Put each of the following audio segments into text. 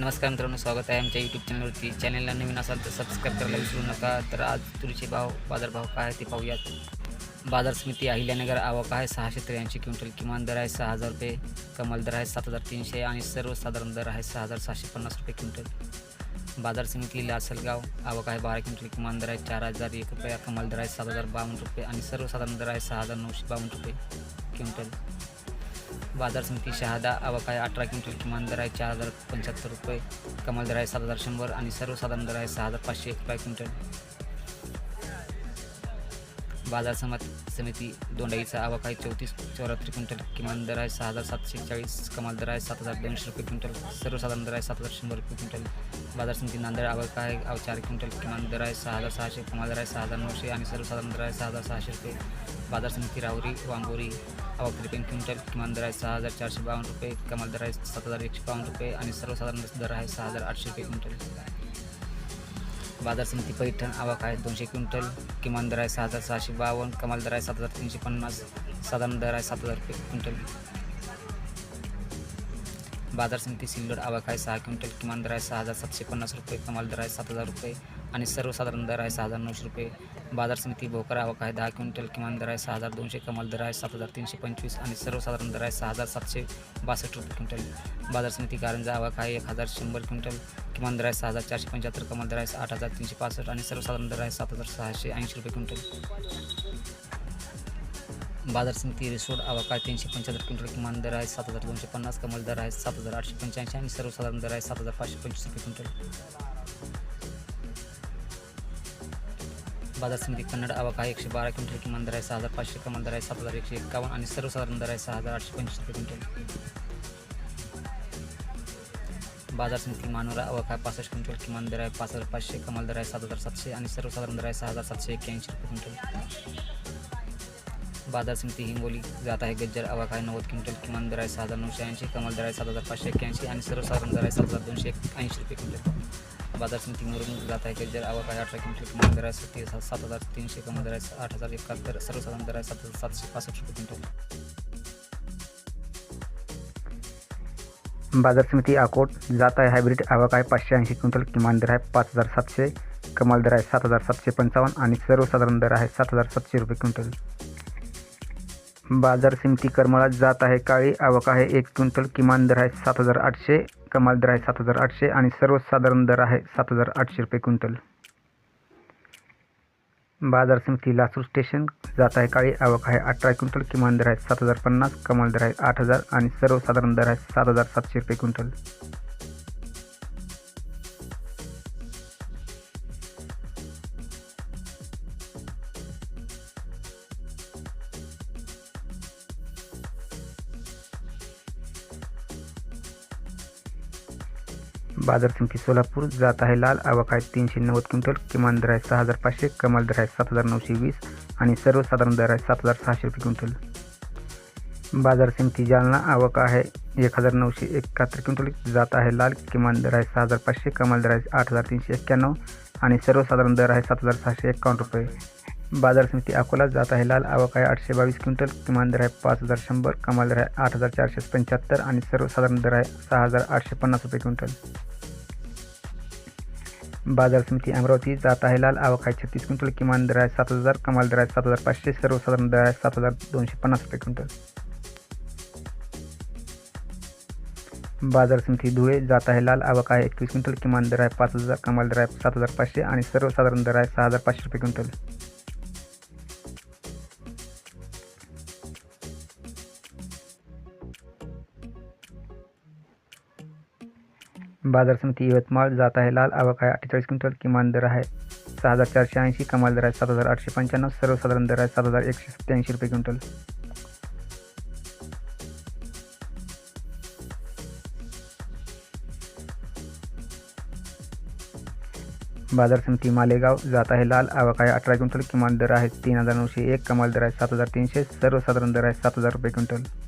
नमस्कार मित्रांनो स्वागत आहे आमच्या यूट्यूब चॅनलवरती चॅनलला नवीन असाल तर सबस्क्राईब करायला विसरू नका. तर आज तुरीचे भाव बाजारभाव काय आहे ते पाहूयात. बाजार समिती अहिल्यानगर आवक आहे सहाशे त्र्याऐंशी क्विंटल. किमान दर आहे सहा हजार रुपये कमाल दर आहे सात हजार तीनशे आणि सर्वसाधारण दर आहे सहा हजार सहाशे पन्नास रुपये क्विंटल. बाजार समिती लासलगाव आवक आहे बारा क्विंटल. किमान दर आहे चार हजार एक रुपये कमाल दर आहे सात हजार बावन्न रुपये आणि सर्वसाधारण दर आहे सहा हजार नऊशे बावन्न रुपये क्विंटल. बाजार समिती शहादा अवकाय आहे अठरा क्विंटल किमान दर आहे चार हजार पंच्याहत्तर रुपये. कमाल दर आहे सात हजार शंभर आणि सर्वसाधारण दर आहे सहा हजार पाचशे एक रुपये क्विंटल. बाजार समत समिती दोंडाईचा आवक आहे चौतीस चौऱ्याहत्तर क्विंटल किमान दर आहे सहा हजार सातशे चाळीस. कमाल दर आहे सात हजार दोनशे रुपये क्विंटल. सर्वसाधारण दर आहे सात हजार शंभर रुपये क्विंटल. बाजार समिती नांदेड आवक आहे आव चार क्विंटल किमान दर आहे सहा हजार सहाशे. कमाल दर आहे सहा हजार नऊशे आणि सर्वसाधारण दर आहे सहा हजार सहाशे रुपये. बाजार समिती राहुरी वांबोरी आवक त्रेपन्न क्विंटल किमान दर आहे सहा हजार चारशे बावन्न रुपये कमाल दर आहे सात हजार एकशे बावन्न रुपये आणि सर्वसाधारण दर आहे सहा हजार आठशे रुपये क्विंटल. बाजार समिती पैठण आवक आहे दोनशे क्विंटल किमान दर आहे सहा हजार सहाशे बावन्न कमाल दर आहे सात हजार तीनशे पन्नास साधारण दर आहे सात हजार रुपये क्विंटल. बाजार समिती सिल्लोड आवक आहे सहा क्विंटल किमान दर आहे सहा हजार सातशे पन्नास रुपये कमाल दर आहे सात हजार रुपये आणि सर्वसाधारण दर आहे सहा हजार नऊशे रुपये. बाजार समिती भोकर आवक आहे दहा क्विंटल किमान दर आहे सहा हजार दोनशे कमाल दर आहे सात हजार तीनशे पंचवीस आणि सर्वसाधारण दर आहे सहा हजार सातशे बासष्ट रुपये क्विंटल. बाजार समिती कारंजा आवक आहे एक हजार शंभर क्विंटल किमान दर आहे सहा हजार चारशे पंच्याहत्तर कमाल दर आहे आठ हजार तीनशे पासष्ट आणि सर्वसाधारण दर आहे सात हजार सहाशे ऐंशी रुपये क्विंटल. बाजार समिती रिसोड आवक आहे तीनशे पंच्याहत्तर क्विंटल किमान दर आहे सात हजार दोनशे पन्नास कमाल दर आहे सात हजार आठशे पंच्याऐंशी आणि सर्वसाधारण दर आहे सात हजार पाचशे पंचवीस रुपये क्विंटल. बाजार समिती कन्नड आवाक आहे एकशे बारा क्विंटल किमान दर आहे सहा हजार पाचशे कमाल दर आहे सात हजार एकशे एक्कावन्न आणि सर्वसाधारण दर आहे सहा हजार आठशे पंचवीस रुपये क्विंटल. बाजार समिती मानोरा आवक आहे पासष्ट क्विंटल किमान दर आहे पाच हजार पाचशे कमाल दर आहे सात हजार सातशे आणि सर्वसाधारण दर आहे सहा हजार सातशे एक्क्याऐंशी रुपये क्विंटल. बाजार समिती हिंगोली जात आहे. गज्जर आवक आहे नव्वद क्विंटल किमान दर आहे सहा हजार नऊशे ऐंशी कमाल दर आहे सात हजार पाचशे एक्क्याऐंशी आणि सर्वसाधारण दर आहे सात हजार दोनशे ऐंशी रुपये क्विंटल बाजार समिती मुरुम जात आहे. गज्जर आवक आहे अठरा क्विंटल किमान दर आहे सत्ती सात हजार तीनशे कमाल दर आहे आठ हजार एकाहत्तर सर्वसाधारण दर आहे सात हजार सातशे पासष्ट रुपये क्विंटल बाजार समिती अकोट जात आहे हायब्रिड आवक आहे पाचशे ऐंशी क्विंटल किमान दर आहे पाच हजार सातशे कमाल दर आहे सात हजार सातशे पंचावन्न आणि सर्वसाधारण दर आहे सात हजार सातशे रुपये क्विंटल बाजार समिती करमाळा जात आहे. काळी आवक आहे. एक क्विंटल किमान दर आहे सात हजार आठशे कमाल दर आहे सात हजार आठशे आणि सर्वसाधारण दर आहे सात हजार आठशे रुपये क्विंटल. बाजार समिती लासूर स्टेशन जात आहे. काळी आवक आहे अठरा क्विंटल किमान दर आहे सात हजार पन्नास कमाल दर आहे आठ हजार आणि सर्वसाधारण दर आहे सात हजार सातशे रुपये क्विंटल. बाजार किमती सोलापूर जात आहे लाल आवक आहे तीनशे नव्वद क्विंटल किमान दर आहे सहा हजार पाचशे कमाल दर आहे सात हजार नऊशे वीस आणि सर्वसाधारण दर आहे सात हजार सहाशे रुपये क्विंटल. बाजार किमती जालना आवक आहे एक हजार नऊशे एकाहत्तर क्विंटल जात आहे लाल किमान दर आहे सहा हजार पाचशे कमाल दर आहे आठ हजार तीनशे एक्क्याण्णव आणि सर्वसाधारण दर आहे सात हजार सहाशे एकावन्न रुपये. बाजार समिती अकोला जात आहे. लाल आवक आहे आठशे बावीस क्विंटल. किमान दर आहे पाच हजार शंभर. कमाल दर आहे आठ हजार चारशे पंच्याहत्तर आणि सर्वसाधारण दर आहे सहा हजार आठशे पन्नास रुपये क्विंटल. बाजार समिती अमरावती जात आहे. लाल आवक आहे छत्तीस क्विंटल. किमान दर आहे सात हजार. कमाल दर आहे सात हजार पाचशे. सर्वसाधारण दर आहे सात हजार दोनशे पन्नास रुपये क्विंटल. बाजार समिती धुळे जात आहे. लाल आवक आहे एकवीस क्विंटल. किमान दर आहे पाच हजार. कमाल दर आहे सात हजार पाचशे आणि सर्वसाधारण दर आहे सहा हजार पाचशे रुपये क्विंटल. बाजार समिती यवतमाळ जात आहे. लाल आवक आहे. अठ्ठेचाळीस क्विंटल किमान दर आहे. सहा हजार चारशे ऐंशी कमाल दर आहे. सात हजार आठशे पंच्याण्णव सर्वसाधारण दर आहे. सात हजार एकशे सत्त्याऐंशी रुपये क्विंटल. बाजार समिती मालेगाव जात आहे. लाल आवक आहे. अठरा क्विंटल किमान दर आहे. तीन हजार नऊशे एक कमाल दर आहे. सात हजार तीनशे सर्वसाधारण दर आहे. सात हजार रुपये क्विंटल.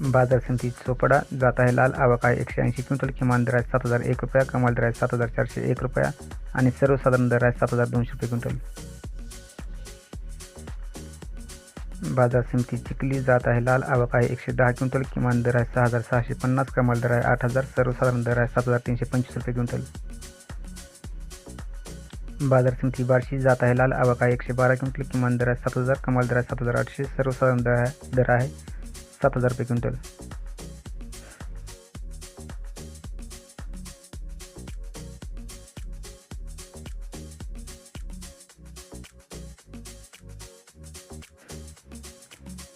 बाजार समिती चोपडा जात आहे. लाल आवक आहे. एकशे ऐंशी क्विंटल किमान दर आहे सात हजार एक रुपया कमाल दर आहे सात हजार चारशे एक रुपया आणि सर्वसाधारण दर आहे सात हजार दोनशे रुपये क्विंटल. बाजार समिती चिखली जात आहे. लाल आवक आहे. एकशे दहा क्विंटल किमान दर आहे सहा हजार सहाशे पन्नास कमाल दर आहे आठ हजार सर्वसाधारण दर आहे सात हजार तीनशे पंचवीस रुपये क्विंटल. बाजार समिती बार्शी जात आहे. लाल आवक आहे. एकशे बारा क्विंटल किमान दर आहे सात हजार कमाल दर आहे सात हजार आठशे सर्वसाधारण दर आहे दर आहे सात हजार रुपये क्विंटल.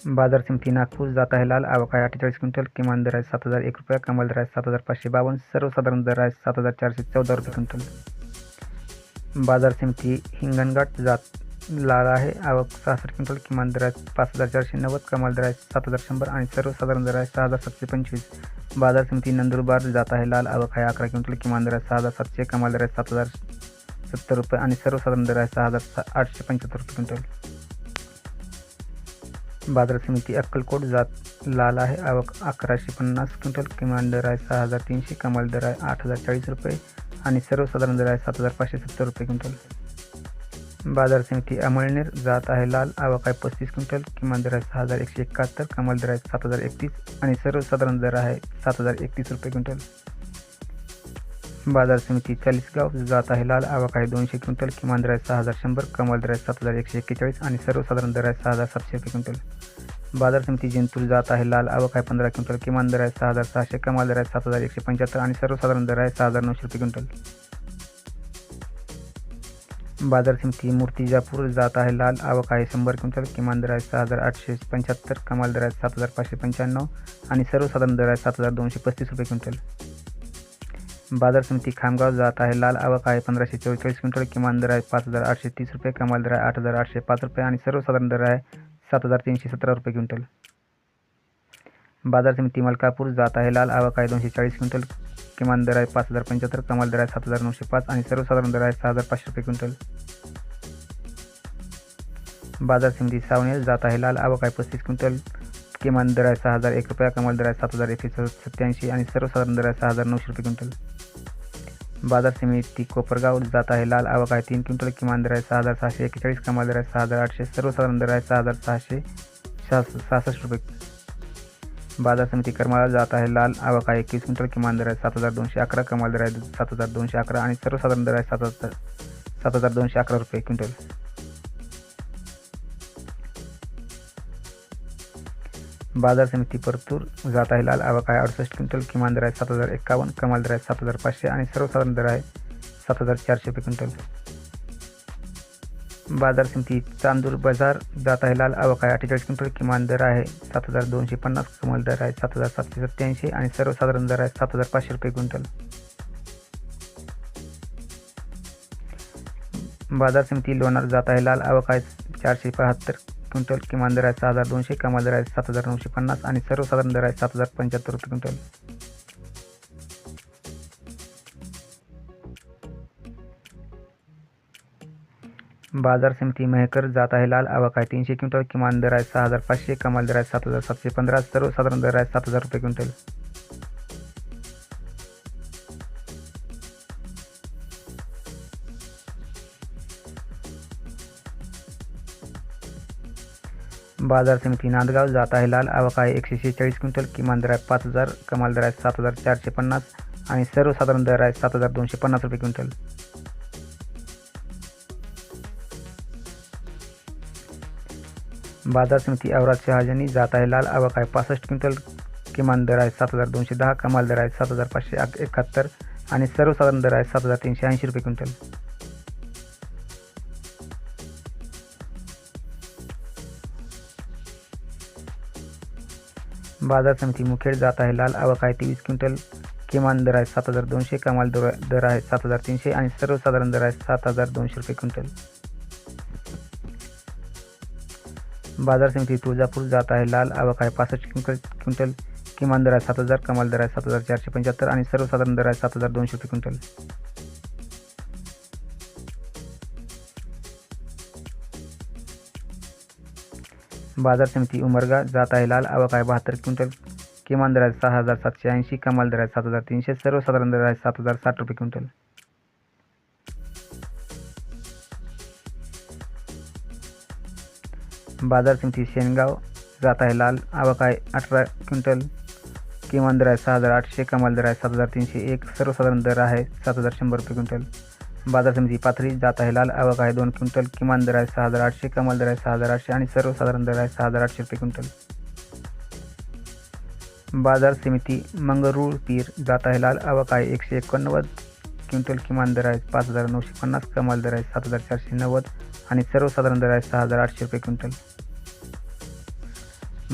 बाजार समिती नागपूर जात आहे. लाल आवक आहे अठ्ठेचाळीस क्विंटल. किमान दर आहे सात हजार एक रुपया. कमाल दर आहे सात हजार पाचशे बावन्न. सर्वसाधारण दर आहे सात हजार चारशे चौदा रुपये क्विंटल. बाजार समिती हिंगणघाट जात लाल आहे. आवक सहासष्ट क्विंटल किमान दर आहे पाच हजार चारशे नव्वद कमाल दर आहे सात हजार शंभर आणि सर्वसाधारण दर आहे सहा हजार सातशे पंचवीस. बाजार समिती नंदुरबार जात आहे. लाल आवक आहे अकरा क्विंटल किमान दर आहे सहा हजार सातशे कमाल दर आहे सात हजार सत्तर रुपये आणि सर्वसाधारण दर आहे सहा हजार आठशे पंच्याहत्तर रुपये क्विंटल. बाजार समिती अक्कलकोट जात लाल आहे. आवक अकराशे पन्नास क्विंटल किमान दर आहे सहा हजार तीनशे कमाल दर आहे आठ हजार चाळीस रुपये आणि सर्वसाधारण दर आहे सात हजार पाचशे सत्तर रुपये क्विंटल. बाजार समिती अमळनेर जात आहे लाल आवक आहे पस्तीस क्विंटल किमान दर आहे सहा हजार एकशे एकाहत्तर कमाल दर आहे सात हजार एकतीस आणि सर्वसाधारण दर आहे सात हजार एकतीस रुपये क्विंटल. बाजार समिती चाळीसगाव जात आहे लाल आवक आहे दोनशे क्विंटल किमान दर आहे सहा हजार शंभर कमाल दर आहे सात हजार एकशे एक्केचाळीस आणि सर्वसाधारण दर आहे सहा हजार सातशे रुपये क्विंटल. बाजार समिती जिंतूर जात आहे लाल आवक आहे पंधरा क्विंटल किमान दर आहे सहा हजार सहाशे कमाल दर आहे सात हजार एकशे पंच्याहत्तर आणि सर्वसाधारण दर आहे सहा हजार नऊशे रुपये क्विंटल. बाजार समिती मूर्तिजापूर जात आहे लाल आवक आहे शंभर क्विंटल किमान दर आहे सहा हजार आठशे पंच्याहत्तर कमाल दर आहे सात हजार पाचशे पंच्याण्णव आणि सर्वसाधारण दर आहे सात हजार दोनशे पस्तीस रुपये क्विंटल. बाजार समिती खामगाव जात आहे लाल आवक आहे पंधराशे चौवेचाळीस क्विंटल किमान दर आहे पाच हजार आठशे तीस रुपये कमाल दर आहे आठ हजार आठशे पाच रुपये आणि सर्वसाधारण दर आहे सात हजार तीनशे सतरा रुपये क्विंटल. बाजार समिती मलकापूर जात आहे लाल आवक आहे दोनशे चाळीस क्विंटल किमान दर आहे पाच हजार पंच्याहत्तर कमाल दर आहे सात हजार नऊशे पाच आणि सर्वसाधारण दर आहे सहा हजार पाचशे रुपये क्विंटल. बाजार समिती सावने जात आहे लाल आवक आहे पस्तीस क्विंटल. किमान दर आहे सहा हजार एक रुपया कमाल दर आहे सात हजार एकशे सत्याऐंशी आणि सर्वसाधारण दर आहे सहा हजार नऊशे रुपये क्विंटल. बाजार समिती कोपरगाव जात आहे लाल आवक आहे तीन क्विंटल किमान दर आहे सहा हजार सहाशे एक्केचाळीस कमाल दर आहे सहा हजार आठशे सर्वसाधारण दर आहे सहा हजार सहाशे सहा सहासष्ट रुपये. बाजार समिती करमाळा जात आहे. लाल आवक आहे. एकवीस क्विंटल किमान दर आहे. सात हजार दोनशे अकरा. कमाल दर आहे. सात हजार दोनशे अकरा. आणि सर्वसाधारण दर आहे सात हजार सात हजार दोनशे अकरा रुपये क्विंटल. बाजार समिती परतूर जात आहे. लाल आवक आहे. अडुसष्ट क्विंटल किमान दर आहे. सात हजार एकावन्न. कमाल दर आहे सात हजार पाचशे. आणि सर्वसाधारण दर आहे सात हजार चारशे रुपये क्विंटल. बाजार समिती चांदूर बाजार जात आहे. लाल आवक आहे. अठ्ठेचाळीस क्विंटल किमान दर आहे. सात हजार दोनशे पन्नास कमाल दर आहे. सात हजार सातशे सत्त्याऐंशी आणि सर्वसाधारण दर आहे सात हजार पाचशे रुपये क्विंटल. बाजार समिती लोणार जात आहे. लाल आवक आहे. चारशे बहात्तर क्विंटल किमान दर आहे. सहा हजार दोनशे कमाल दर आहे. सात हजार नऊशे पन्नास आणि सर्वसाधारण दर आहे. सात हजार पंच्याहत्तर रुपये क्विंटल. बाजार समिती मेहकर जात आहे. लाल आवक आहे. तीनशे क्विंटल किमान दर आहे. सहा हजार पाचशे. कमाल दर आहे. सात हजार सातशे पंधरा. सर्वसाधारण दर आहे. सात हजार रुपये क्विंटल. बाजार समिती नांदगाव जात आहे. लाल आवक आहे. एकशे शेहेचाळीस क्विंटल. किमान दर आहे. पाच हजार. कमाल दर आहे. सात हजार चारशे पन्नास. आणि सर्वसाधारण दर आहे. सात हजार दोनशे पन्नास रुपये क्विंटल. बाजार समिती औराद शहाजनी जात आहे लाल आवक आहे. पासष्ट क्विंटल किमान दर आहे सात हजार दोनशे दहा कमाल दर आहे सात हजार पाचशे एकाहत्तर आणि सर्वसाधारण दर आहे सात हजार तीनशे ऐंशी रुपये क्विंटल. बाजार समिती मुखेड जात आहे लाल आवक आहे तेवीस क्विंटल किमान दर आहे सात हजार दोनशे कमाल दर दर आहे सात हजार तीनशे आणि सर्वसाधारण दर आहे सात हजार दोनशे रुपये क्विंटल. बाजार समिती तुळजापूर जात आहे. लाल आवक आहे. पासष्ट क्विंटल क्विंटल किमान दर आहे सात हजार कमाल दर आहे सात हजार चारशे पंच्याहत्तर आणि सर्वसाधारण दर आहे सात हजार दोनशे रुपये क्विंटल. बाजार समिती उमरगा जात आहे. लाल आवक आहे बहात्तर क्विंटल किमान दर आहे सहा हजार सातशे ऐंशी कमाल दर आहे सात हजार तीनशे सर्वसाधारण दर आहे सात हजार साठ रुपये क्विंटल. बाज़ार समिती शेनगाव जात आहे लाल आवक आहे अठरा क्विंटल किमान दर आहे सहा हज़ार आठशे कमाल दर आहे सात हज़ार तीनशे एक, सर्वसाधारण दर आहे सात हज़ार शंभर रुपये क्विंटल। बाज़ार समिती पाथरी जात आहे लाल आवक आहे दोन क्विंटल किमान दर आहे सहा हज़ार आठशे कमाल दर आहे सहा हज़ार आठशे आणि सर्वसाधारण दर आहे सहा हज़ार आठशे रुपये क्विंटल। बाज़ार समिती मंगरूळ पीर जात आहे लाल आवक आहे एकशे एकोणनव्वद क्विंटल किमान दर आहे पाच हज़ार नऊशे पन्नास कमाल दर आहे सात हज़ार चारशे नव्वद आणि सर्वसाधारण दर आहे सहा हजार आठशे रुपये क्विंटल.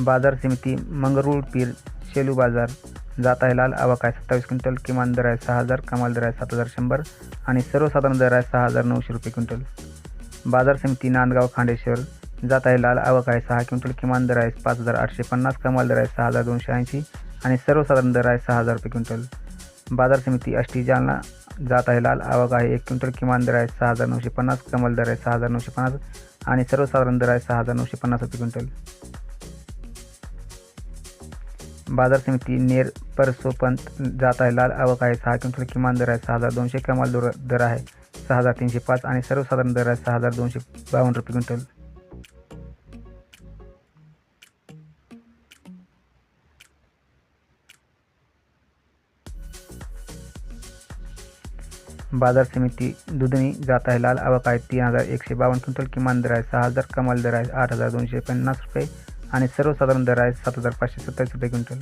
बाजार समिती मंगरूळ पीर शेलू बाजार. जात आहे लाल आवक आहे सत्तावीस क्विंटल. किमान दर आहे सहा हजार कमाल दर आहे सात हजार शंभर. आणि सर्वसाधारण दर आहे सहा हजार नऊशे रुपये क्विंटल. बाजार समिती नांदगाव खांडेश्वर. जात आहे लाल आवक आहे सहा क्विंटल. किमान दर आहे पाच हजार आठशे पन्नास कमाल दर आहे सहा हजार दोनशे ऐंशी. आणि सर्वसाधारण दर आहे सहा हजार रुपये क्विंटल. बाजार समिती अष्टी जालना. जात आहे. लाल आवक आहे. एक क्विंटल किमान दर आहे सहा हजार नऊशे पन्नास कमाल दर आहे सहा हजार नऊशे पन्नास आणि सर्वसाधारण दर आहे सहा हजार नऊशे पन्नास रुपये क्विंटल. बाजार समिती नेर परसोपंत जात आहे. लाल आवक आहे. सहा क्विंटल किमान दर आहे सहा हजार दोनशे कमाल दर दर आहे सहा हजार तीनशे पाच आणि सर्वसाधारण दर आहे सहा हजार दोनशे बावन्न रुपये क्विंटल. बाजार समिती दुधनी जात आहे. लाल आवक आहे. तीन हजार एकशे बावन्न क्विंटल किमान दर आहे. सहा हजार कमाल दर आहे. आठ हजार दोनशे पन्नास रुपये आणि सर्वसाधारण दर आहे सात हजार पाचशे सत्तावीस रुपये क्विंटल.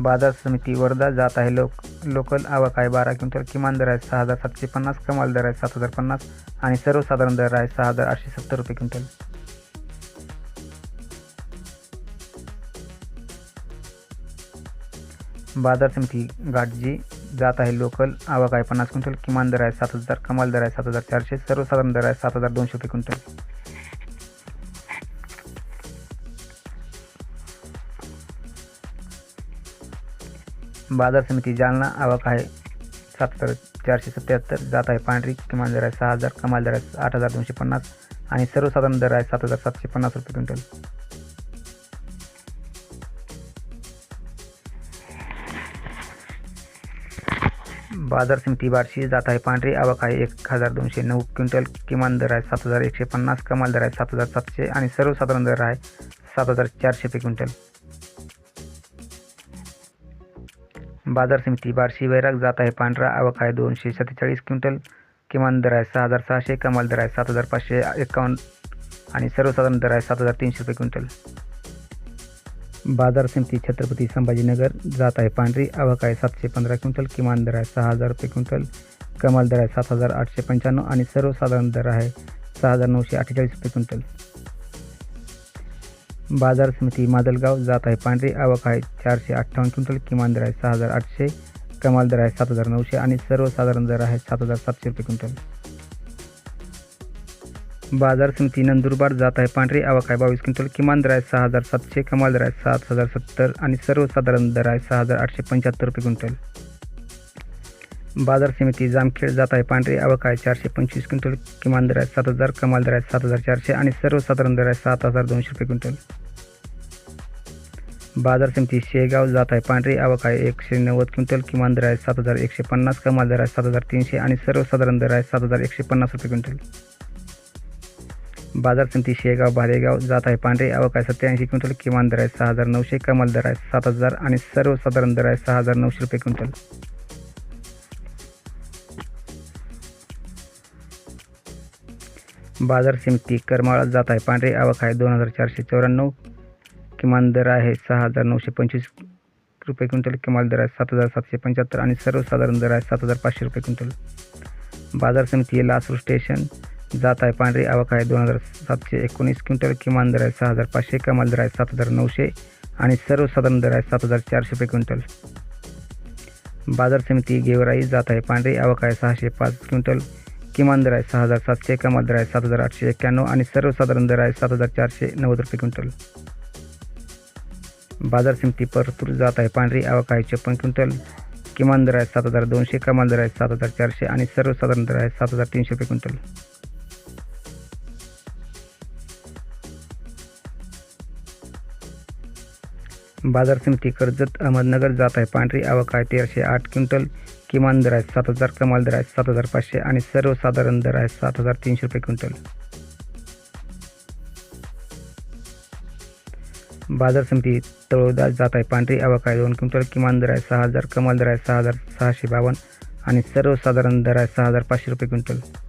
बाजार समिती वर्धा जात आहे. लोक लोकल आवक आहे. बारा क्विंटल किमान दर आहे. सहा हजार सातशे पन्नास कमाल दर आहे. सात हजार पन्नास आणि सर्वसाधारण दर आहे. सहा हजार आठशे सत्तर रुपये क्विंटल. बाजार समिती गाडजी जात आहे लोकल. आवक आहे पन्नास क्विंटल किमान दर आहे सात हजार कमाल दर आहे सात हजार चारशे सर्वसाधारण दर आहे सात हजार दोनशे रुपये क्विंटल. बाजार समिती जालना आवक आहे सात हजार चारशे सत्याहत्तर जात आहे पांढरी किमान दर आहे सहा हजार कमाल दर आहे आठ हजार दोनशे पन्नास आणि सर्वसाधारण दर आहे सात हजार सातशे पन्नास रुपये क्विंटल. बाजार समिती बारशी जात आहे पांढरी आवक आहे एक हजार दोनशे नऊ क्विंटल किमान दर आहे सात हजार एकशे पन्नास कमाल दर आहे सात हजार सातशे आणि सर्वसाधारण दर आहे सात हजार चारशे रुपये क्विंटल. बाजार समिती बार्शी वैराग जात आहे पांढरा आवक आहे दोनशे सत्तेचाळीस क्विंटल किमान दर आहे सहा हजार सहाशे कमाल दर आहे सात हजार पाचशे एकावन्न आणि सर्वसाधारण दर आहे सात हजार तीनशे रुपये क्विंटल. बाजार समिती छत्रपती संभाजीनगर जात आहे पांढरी आवक आहे सातशे पंधरा क्विंटल किमान दर आहे सहा हजार रुपये क्विंटल कमाल दर आहे सात हजार आठशे पंच्याण्णव आणि सर्वसाधारण दर आहे सहा हजार नऊशे अठ्ठेचाळीस रुपये क्विंटल. बाजार समिती माजलगाव जात आहे पांढरी आवक आहे चारशे अठ्ठावन्न क्विंटल किमान दर आहे सहा हजार आठशे कमाल दर आहे सात हजार नऊशे आणि सर्वसाधारण दर आहे सात हजार सातशे रुपये क्विंटल. बाजार समिती नंदुरबार जात आहे. पांढरी आवक आहे. बावीस क्विंटल किमान दर आहे सहा हजार सातशे कमाल दर आहे सात हजार सत्तर आणि सर्वसाधारण दर आहे सहा हजार आठशे पंच्याहत्तर रुपये क्विंटल. बाजार समिती जामखेड जात आहे. पांढरी आवक आहे चारशे पंचवीस क्विंटल किमान दर आहे सात हजार कमाल दर आहे सात हजार चारशे आणि सर्वसाधारण दर आहे सात हजार दोनशे रुपये क्विंटल. बाजार समिती शेगाव जात आहे. पांढरी आवक आहे एकशे नव्वद क्विंटल किमान दर आहे सात हजार एकशे पन्नास कमाल दर आहे सात हजार तीनशे आणि सर्वसाधारण दर आहे सात हजार एकशे पन्नास रुपये क्विंटल. बाजार समिती शेगाव भालेगाव जात आहे पांढरे आवक आहे सत्याऐंशी क्विंटल किमान दर आहे सहा हजार नऊशे कमाल दर आहे सात हजार आणि सर्वसाधारण दर आहे सहा हजार नऊशे रुपये क्विंटल. बाजार समिती करमाळा जात आहे पांढरे आवक आहे दोन हजार चारशे चौऱ्याण्णव किमान दर आहे सहा हजार नऊशे पंचवीस रुपये क्विंटल किमान दर आहे सात हजार सातशे पंच्याहत्तर आणि सर्वसाधारण दर आहे सात हजार पाचशे रुपये क्विंटल. बाजार समिती लासूर स्टेशन जात आहे पांढरी आवक आहे दोन हजार सातशे एकोणीस. क्विंटल किमान दर आहे सहा हजार पाचशे कमाल दर आहे सात हजार नऊशे आणि सर्वसाधारण दर आहे सात हजार चारशे रुपये क्विंटल. बाजार समिती गेवराई जात आहे. पांढरी आवक आहे सहाशे पाच. क्विंटल किमान दर आहे सहा हजार सातशे कमाल दर आहे सात हजार आठशे एक्क्याण्णव आणि सर्वसाधारण दर आहे सात हजार चारशे नव्वद रुपये क्विंटल. बाजार समिती परतूर जात आहे. पांढरी आवक आहे छप्पन. क्विंटल किमान दर आहे सात हजार दोनशे कमाल दर आहे सात हजार चारशे आणि सर्वसाधारण दर आहे सात हजार तीनशे रुपये क्विंटल. बाजार समिती कर्जत अहमदनगर जात आहे. पांढरी आवक आहे. तेराशे आठ क्विंटल किमान दर आहे. सात हजार कमाल दर आहे. सात हजार पाचशे आणि सर्वसाधारण दर आहे. सात हजार तीनशे रुपये क्विंटल. बाजार समिती तळोदा जात आहे. पांढरी आवक आहे. दोन क्विंटल किमान दर आहे. सहा हजार कमाल दर आहे. सहा हजार सहाशे बावन्न आणि सर्वसाधारण दर आहे. सहा हजार पाचशे रुपये क्विंटल.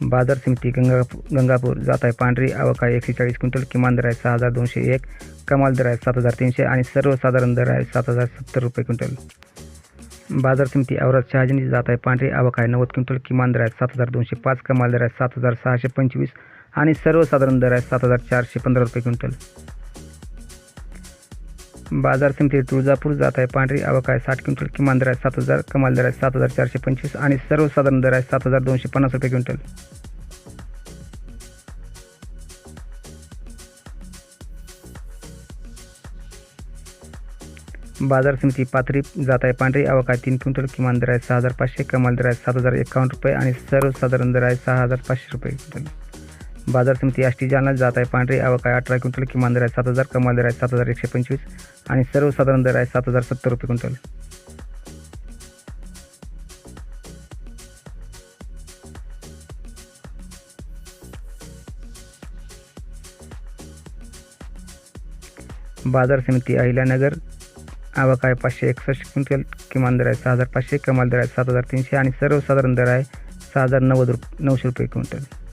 बाजार समिती गंगापूर गंगापूर जात आहे पांढरी आवक आहे एकशे चाळीस क्विंटल किमान दर आहे सहा हजार दोनशे एक कमाल दर आहे सात हजार तीनशे आणि सर्वसाधारण दर आहे सात हजार सत्तर रुपये क्विंटल बाजार समिती औरत शहाजनी जात आहे पांढरी आवक आहे नव्वद क्विंटल किमान दर आहे सात हजार दोनशे पाच कमाल दर आहे सात हजार सहाशे पंचवीस आणि सर्वसाधारण दर आहे सात हजार चारशे पंधरा रुपये क्विंटल बाजार समिती तुळजापूर जात आहे. पांढरी आवक आहे. साठ क्विंटल किमान दर आहे सात हजार कमाल दर आहे सात हजार चारशे पंचवीस आणि सर्वसाधारण दर आहे सात हजार दोनशे पन्नास रुपये क्विंटल. बाजार समिती पाथरी जात आहे. पांढरी आवक आहे. तीन क्विंटल किमान दर आहे सहा हजार पाचशे कमाल दर आहे सात हजार एकावन्न रुपये आणि सर्वसाधारण दर आहे सहा हजार पाचशे रुपये क्विंटल. बाजार समिती आष्टी जालना जात आहे. पांढरी आवक आहे. अठरा क्विंटल किमान दर आहे. सात हजार कमाल दर आहे. सात हजार एकशे पंचवीस आणि सर्वसाधारण दर आहे. सात हजार सत्तर रुपये क्विंटल. बाजार समिती अहिल्यानगर आवक आहे पाचशे एकसष्ट क्विंटल. किमान दर आहे सहा हजार पाचशे. कमाल दर आहे सात हजार तीनशे आणि सर्वसाधारण दर आहे सहा हजार नव्वद रुप नऊशे रुपये क्विंटल.